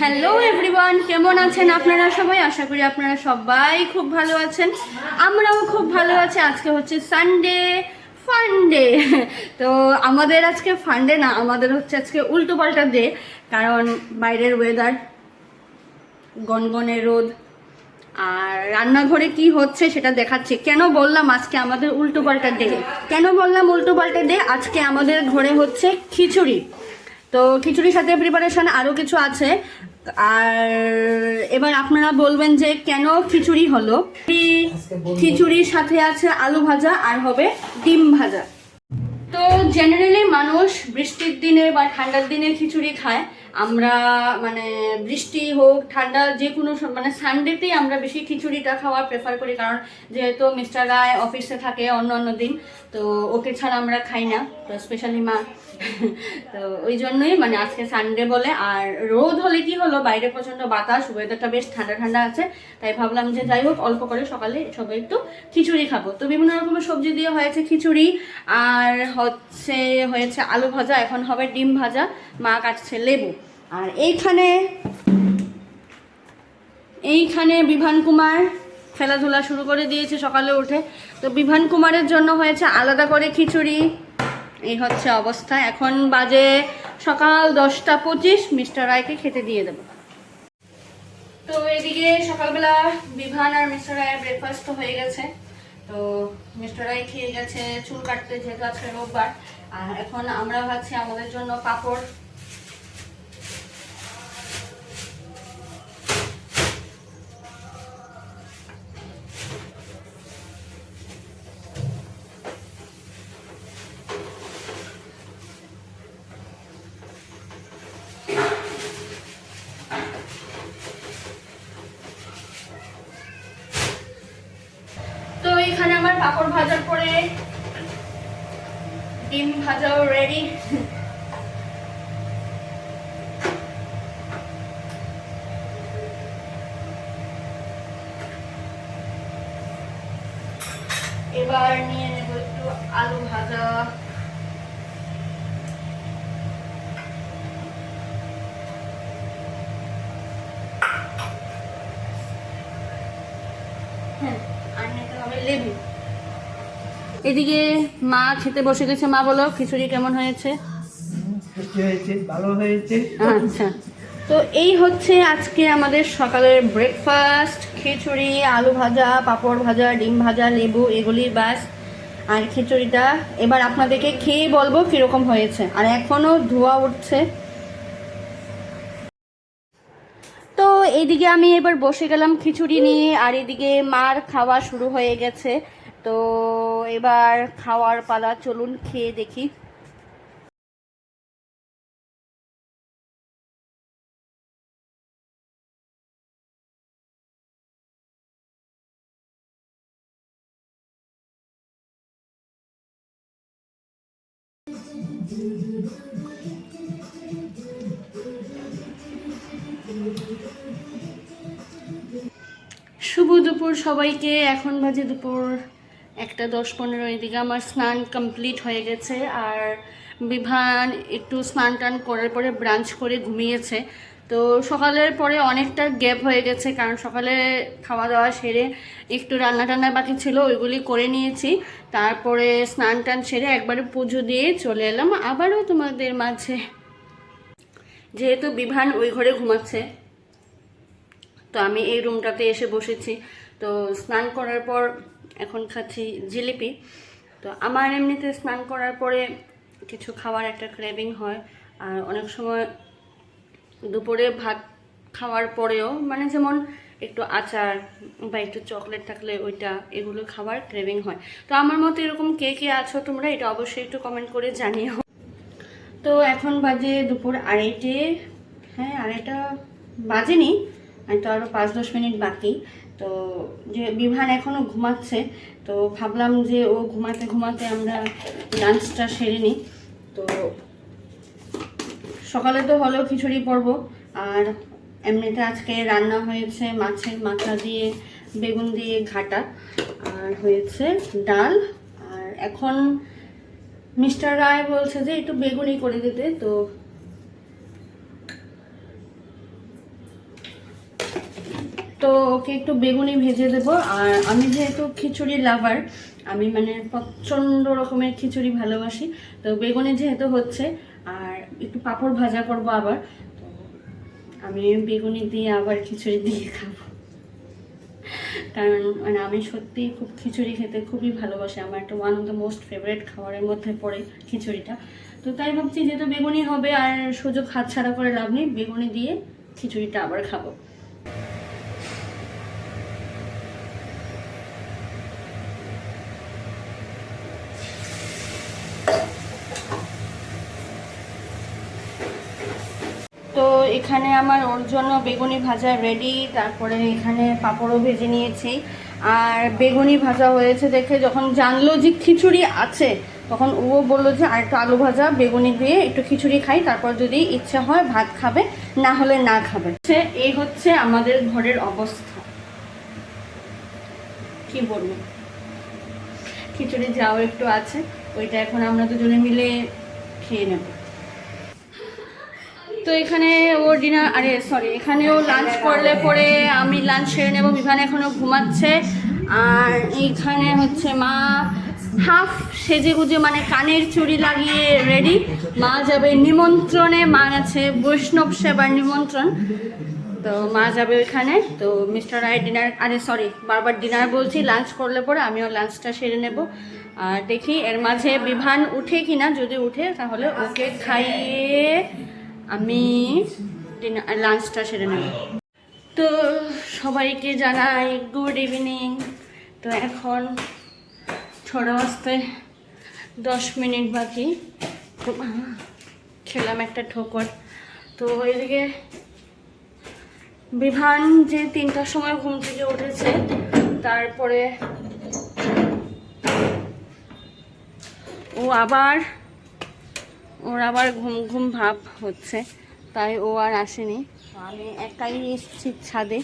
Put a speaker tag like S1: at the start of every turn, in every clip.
S1: Hello everyone কেমন আছেন আপনারা সবাই? আশা করি আপনারা সবাই খুব ভালো আছেন। আমরাও খুব ভালো আছি। আজকে হচ্ছে সানডে ফান্ডে তো আমাদের আজকে ফান্ডে না, আমাদের হচ্ছে আজকে উল্টো পাল্টা ডে কারণ বাইরের ওয়েদার গনগনে রোদ, আর রান্নাঘরে কি হচ্ছে সেটা দেখাচ্ছে। কেন বললাম আজকে আমাদের উল্টো পাল্টা ডে কেন বললাম উল্টো পাল্টা ডে আজকে আমাদের ঘরে হচ্ছে খিচুড়ি। তো খিচুড়ির সাথে প্রিপারেশন আরও কিছু আছে। আর এবার আপনারা বলবেন যে কেন খিচুড়ি হলো? খিচুড়ির সাথে আছে আলু ভাজা আর হবে ডিম ভাজা। তো জেনারেলি মানুষ বৃষ্টির দিনে বা ঠান্ডার দিনে খিচুড়ি খায়। আমরা মানে বৃষ্টি হোক, ঠান্ডা যে কোনো মানে সানডেতেই আমরা বেশি খিচুড়িটা খাওয়া প্রেফার করি, কারণ যেহেতু মিস্টার রায় অফিসে থাকে অন্য অন্য দিন, তো ওকে ছাড়া আমরা খাই না, তো স্পেশালি মা। তো ওই জন্যই মানে আজকে সানডে বলে, আর রোদ হলে কি হলো, বাইরে প্রচণ্ড বাতাস ওয়েদারটা বেশ ঠান্ডা ঠান্ডা আছে, তাই ভাবলাম যে যাই হোক, অল্প করে সকালে সবাই একটু খিচুড়ি খাব। তো বিভিন্ন রকমের সবজি দিয়ে হয়েছে খিচুড়ি, আর হচ্ছে, হয়েছে আলু ভাজা, এখন হবে ডিম ভাজা, মা কাটছে লেবু। আর এইখানে এইখানে বিভান কুমার খেলাধুলা শুরু করে দিয়েছে সকালে উঠে। তো বিভান কুমারের জন্য হয়েছে আলাদা করে খিচুড়ি। এই হচ্ছে অবস্থা। এখন বাজে সকাল দশটা পঁচিশ। মিস্টার রায়কে খেতে দিয়ে দেবো। তো এদিকে সকালবেলা বিভান আর মিস্টার রায়ের ব্রেকফাস্ট তো হয়ে গেছে। তো মিস্টার রায় খেয়ে গেছে, চুল কাটতে যেহেতু আজকে রোববার। আর এখন আমরা ভাবছি আমাদের জন্য পাঁপড় পাঁপড় ভাজার পরে ডিম ভাজাও রেডি এবার নিয়ে নেব একটু আলু ভাজা হ্যাঁ আর নিতে হবে লেবু এদিকে মা খেতে বসে গেছে মা বলো খিচুড়ি কেমন হয়েছে?
S2: হয়েছে ভালো হয়েছে।
S1: আচ্ছা। তো এই হচ্ছে আজকে আমাদের সকালের ব্রেকফাস্ট খিচুড়ি আলু ভাজা পাঁপড় ভাজা ডিম ভাজা লেবু এগুলি ব্যাস। আর খিচুড়িটা এবার আপনাদেরকে খেয়ে বলব কীরকম হয়েছে। আর এখনও ধোয়া উঠছে। তো এইদিকে আমি এবার বসে গেলাম খিচুড়ি নিয়ে আর এদিকে মার খাওয়া শুরু হয়ে গেছে। তো এবার খাওয়ার পালা চলুন খেয়ে দেখি। শুভ দুপুর সবাইকে। এখন বাজে দুপুর একটা দশ পনেরো এদিকে আমার স্নান কমপ্লিট হয়ে গেছে আর বিভান একটু স্নান টান করার পরে ব্রাঞ্চ করে ঘুমিয়েছে। তো সকালের পরে অনেকটা গ্যাপ হয়ে গেছে কারণ সকালে খাওয়া দাওয়া সেরে একটু রান্না টান্না বাকি ছিল, ওইগুলি করে নিয়েছি। তারপরে স্নান টান সেরে একবারে পুজো দিয়ে চলে এলাম আবারও তোমাদের মাঝে। যেহেতু বিভান ওই ঘরে ঘুমাচ্ছে, তো আমি এই রুমটাতে এসে বসেছি। তো স্নান করার পর এখন খাচ্ছি জিলিপি। তো আমার এমনিতে স্নান করার পরে কিছু খাওয়ার একটা ক্রেভিং হয়। আর অনেক সময় দুপুরে ভাত খাওয়ার পরেও মানে যেমন একটু আচার বা একটু চকলেট থাকলে ওইটা, এগুলো খাবার ক্রেভিং হয়। তো আমার মতো এরকম কে কে আছো তোমরা, এটা অবশ্যই একটু কমেন্ট করে জানিও। তো এখন বাজে দুপুর আড়াইটে হ্যাঁ আড়াইটা বাজেনি তো আরও পাঁচ দশ মিনিট বাকি। তো যে বিভান এখনও ঘুমাচ্ছে, তো ভাবলাম যে ও ঘুমাতে ঘুমাতে আমরা লাঞ্চটা সেরে নিই। তো সকালে তো হলেও খিচুড়ি পরবো, আর এমনিতে আজকে রান্না হয়েছে মাছের মাথা দিয়ে, বেগুন দিয়ে ঘাটা, আর হয়েছে ডাল, আর এখন মিস্টার রায় বলছে যে একটু বেগুনি করে দিতে, তো তো ওকে একটু বেগুনি ভেজে দেবো। আর আমি যেহেতু খিচুড়ি লাভার আমি মানে প্রচণ্ড রকমের খিচুড়ি ভালোবাসি। তো বেগুনি যেহেতু হচ্ছে, আর একটু পাঁপড় ভাজা করব আবার, তো আমি বেগুনি দিয়ে আবার খিচুড়ি দিয়ে খাব। কারণ মানে আমি সত্যিই খুব খিচুড়ি খেতে খুবই ভালোবাসি। আমার একটা one of the most favourite খাবারের মধ্যে পড়ে খিচুড়িটা। তো তাই ভাবছি যেহেতু বেগুনি হবে আর সুযোগ হাতছাড়া করে লাভ নেই, বেগুনি দিয়ে খিচুড়িটা আবার খাব তো এখানে আমার ওর জন্য বেগুনি ভাজা রেডি তারপরে এখানে পাঁপড়ও ভেজে নিয়েছি। আর বেগুনি ভাজা হয়েছে দেখে যখন জানলো যে খিচুড়ি আছে, তখন ও বলল যে আর একটু আলু ভাজা, বেগুনি দিয়ে একটু খিচুড়ি খাই, তারপর যদি ইচ্ছা হয় ভাত খাবে, না হলে না খাবে। সে, এই হচ্ছে আমাদের ঘরের অবস্থা। কি বলব? খিচুড়ি যাও একটু আছে, ওইটা এখন আমরা দুজনে মিলে খেয়ে নেব। তো এখানে ও ডিনার আরে সরি এখানেও লাঞ্চ করলে পরে আমি লাঞ্চ সেরে নেব, বিভান এখনও ঘুমাচ্ছে। আর এইখানে হচ্ছে মা হাফ সেজে গুজে মানে কানের চুড়ি লাগিয়ে রেডি মা যাবে নিমন্ত্রণে, মা আছে বৈষ্ণব সেবার নিমন্ত্রণ। তো মা যাবে ওইখানে। তো মিস্টার রায় ডিনার আরে সরি বারবার ডিনার বলছি লাঞ্চ করলে পরে আমিও লাঞ্চটা সেরে নেব। আর দেখি এর মাঝে বিভান উঠে কিনা, যদি উঠে তাহলে ওকে খাইয়ে আমি লাঞ্চটা সেরে নেব। তো সবাইকে জানাই গুড ইভিনিং তো এখন ছটা বাজতে দশ মিনিট বাকি। খেলাম একটা ঠোকর। তো এদিকে বিভান যে তিনটার সময় ঘুম থেকে উঠেছে, তারপরে ও আবার ওর আবার ঘুম ঘুম ভাব হচ্ছে, তাই ও আর আসেনি। আমি একাই এসেছি ছাদে।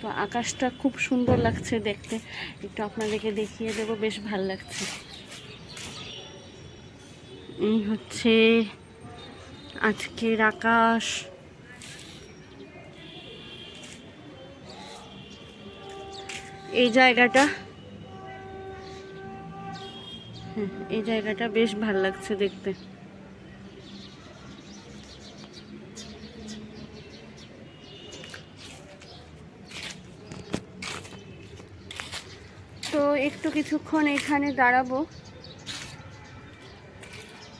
S1: তো আকাশটা খুব সুন্দর লাগছে দেখতে। একটু আপনাদেরকে দেখিয়ে দেবো, বেশ ভালো লাগছে। এই হচ্ছে আজকের আকাশ। এই জায়গাটা হুম, এই জায়গাটা বেশ ভালো লাগছে দেখতে। তো একটু কিছুক্ষণ এখানে দাঁড়াবো।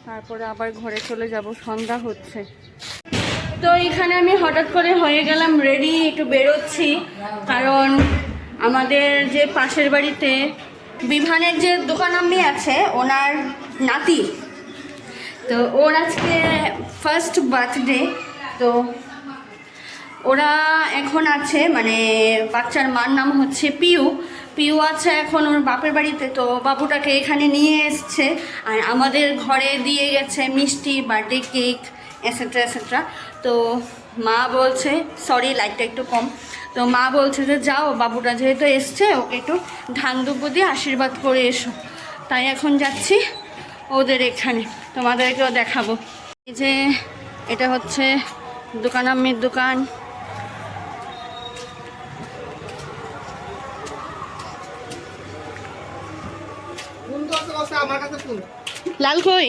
S1: তারপরে আবার ঘরে চলে যাব সন্ধ্যা হচ্ছে। তো এখানে আমি হঠাৎ করে হয়ে গেলাম রেডি একটু বেরোচ্ছি। কারণ আমাদের যে পাশের বাড়িতে বিভানের যে দোকান আমি আছে, ওনার নাতি। তো ওর আজকে ফার্স্ট বার্থডে তো ওরা এখন আছে মানে বাচ্চার মার নাম হচ্ছে পিউ। পিউ আছে এখন ওর বাপের বাড়িতে, তো বাবুটাকে এখানে নিয়ে এসছে। আর আমাদের ঘরে দিয়ে গেছে মিষ্টি, বার্থডে কেক এসেট্রা এসেট্রা তো মা বলছে সরি লাইটটা একটু কম। তো মা বলছে যে যাও বাবুটা যেহেতু এসছে ওকে একটু ধান দুব্বো দিয়ে আশীর্বাদ করে এসো। তাই এখন যাচ্ছি ওদের এখানে তোমাদেরকেও দেখাবো। এই যে এটা হচ্ছে দোকান আম্মির দোকান। লাল কই?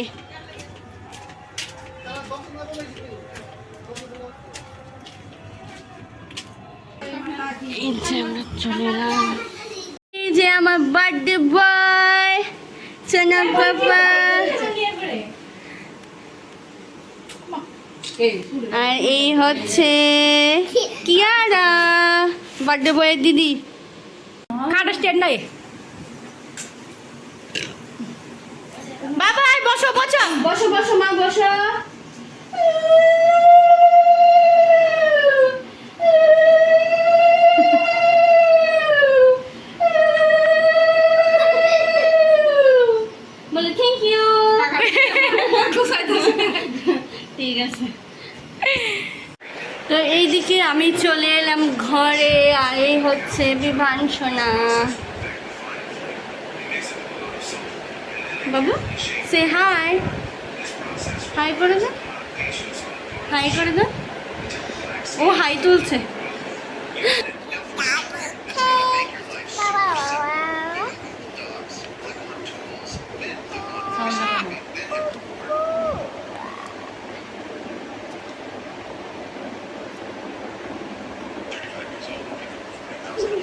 S1: চলে এলাম। এই যে আমার বার্থডে বয় সোনা পাপা। আর এই হচ্ছে কিয়ারা বার্থডে বয়ের দিদি।
S3: কাটা স্ট্যান্ড নাই। বাবা আয় বসো বসো।
S1: বসো বসো মা বসো। ঘরে, আর এই হচ্ছে বিভান সোনা বাবু সে হাই হাই করে দে। হাই করে দে। ও হাই তুলছে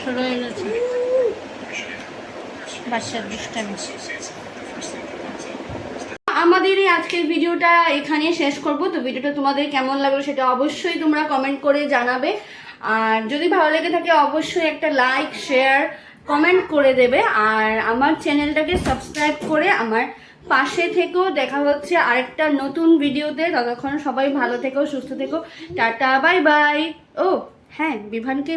S1: শুরু হয়ে গেছে
S3: বাচ্চার দুষ্টামি
S1: আমাদের এই আজকের ভিডিওটা এখানে শেষ করব। তো ভিডিওটা তোমাদের কেমন লাগল সেটা অবশ্যই তোমরা কমেন্ট করে জানাবে। আর যদি ভালো লেগে থাকে অবশ্যই একটা লাইক শেয়ার কমেন্ট করে দেবে। আর আমার চ্যানেলটাকে সাবস্ক্রাইব করে আমার পাশে থেকেও দেখা হচ্ছে আরেকটা নতুন ভিডিওতে। ততক্ষণ সবাই ভালো থেকো, সুস্থ থেকো। টাটা বাই বাই ও হ্যাঁ বিভানকে